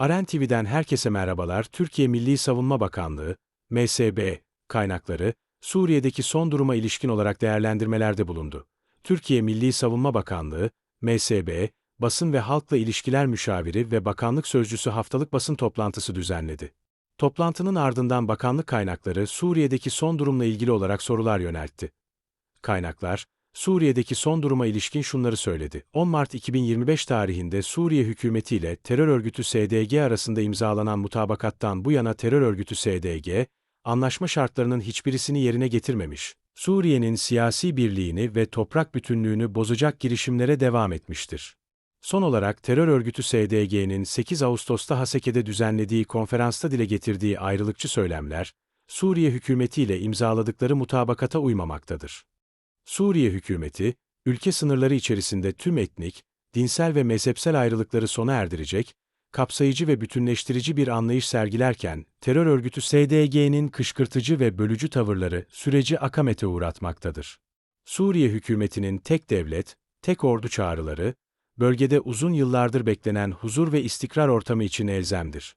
Aren TV'den herkese merhabalar. Türkiye Milli Savunma Bakanlığı, MSB, kaynakları, Suriye'deki son duruma ilişkin olarak değerlendirmelerde bulundu. Türkiye Milli Savunma Bakanlığı, MSB, Basın ve Halkla İlişkiler Müşaviri ve Bakanlık Sözcüsü haftalık basın toplantısı düzenledi. Toplantının ardından bakanlık kaynakları Suriye'deki son durumla ilgili olarak sorular yöneltti. Kaynaklar, Suriye'deki son duruma ilişkin şunları söyledi. 10 Mart 2025 tarihinde Suriye hükümeti ile terör örgütü SDG arasında imzalanan mutabakattan bu yana terör örgütü SDG, anlaşma şartlarının hiçbirisini yerine getirmemiş. Suriye'nin siyasi birliğini ve toprak bütünlüğünü bozacak girişimlere devam etmiştir. Son olarak terör örgütü SDG'nin 8 Ağustos'ta Haseke'de düzenlediği konferansta dile getirdiği ayrılıkçı söylemler, Suriye hükümetiyle imzaladıkları mutabakata uymamaktadır. Suriye hükümeti, ülke sınırları içerisinde tüm etnik, dinsel ve mezhepsel ayrılıkları sona erdirecek, kapsayıcı ve bütünleştirici bir anlayış sergilerken, terör örgütü SDG'nin kışkırtıcı ve bölücü tavırları süreci akamete uğratmaktadır. Suriye hükümetinin tek devlet, tek ordu çağrıları, bölgede uzun yıllardır beklenen huzur ve istikrar ortamı için elzemdir.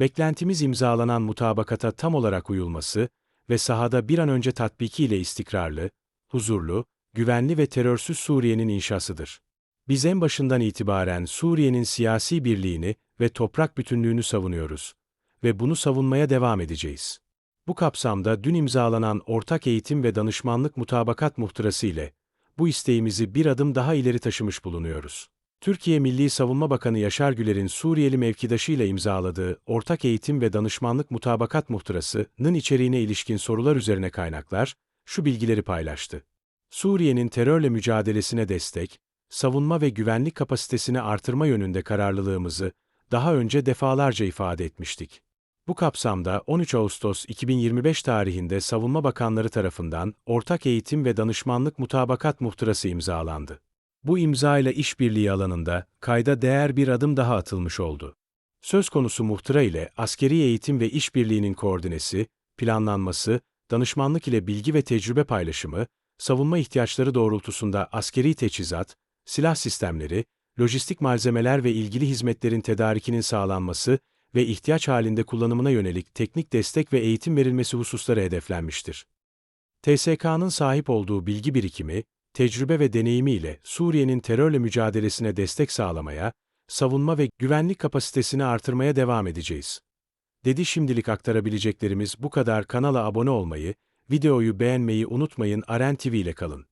Beklentimiz imzalanan mutabakata tam olarak uyulması ve sahada bir an önce tatbikiyle istikrarlı, huzurlu, güvenli ve terörsüz Suriye'nin inşasıdır. Biz en başından itibaren Suriye'nin siyasi birliğini ve toprak bütünlüğünü savunuyoruz ve bunu savunmaya devam edeceğiz. Bu kapsamda dün imzalanan ortak eğitim ve danışmanlık mutabakat muhtırası ile bu isteğimizi bir adım daha ileri taşımış bulunuyoruz. Türkiye Milli Savunma Bakanı Yaşar Güler'in Suriyeli mevkidaşıyla imzaladığı Ortak Eğitim ve Danışmanlık Mutabakat Muhtırası'nın içeriğine ilişkin sorular üzerine kaynaklar, şu bilgileri paylaştı. Suriye'nin terörle mücadelesine destek, savunma ve güvenlik kapasitesini artırma yönünde kararlılığımızı daha önce defalarca ifade etmiştik. Bu kapsamda 13 Ağustos 2025 tarihinde Savunma Bakanları tarafından Ortak Eğitim ve Danışmanlık Mutabakat Muhtırası imzalandı. Bu imza ile işbirliği alanında kayda değer bir adım daha atılmış oldu. Söz konusu muhtıra ile askeri eğitim ve işbirliğinin koordinesi, planlanması, danışmanlık ile bilgi ve tecrübe paylaşımı, savunma ihtiyaçları doğrultusunda askeri teçhizat, silah sistemleri, lojistik malzemeler ve ilgili hizmetlerin tedarikinin sağlanması ve ihtiyaç halinde kullanımına yönelik teknik destek ve eğitim verilmesi hususları hedeflenmiştir. TSK'nın sahip olduğu bilgi birikimi, tecrübe ve deneyimiyle Suriye'nin terörle mücadelesine destek sağlamaya, savunma ve güvenlik kapasitesini artırmaya devam edeceğiz. Dedi şimdilik aktarabileceklerimiz bu kadar kanala abone olmayı, videoyu beğenmeyi unutmayın Aren TV ile kalın.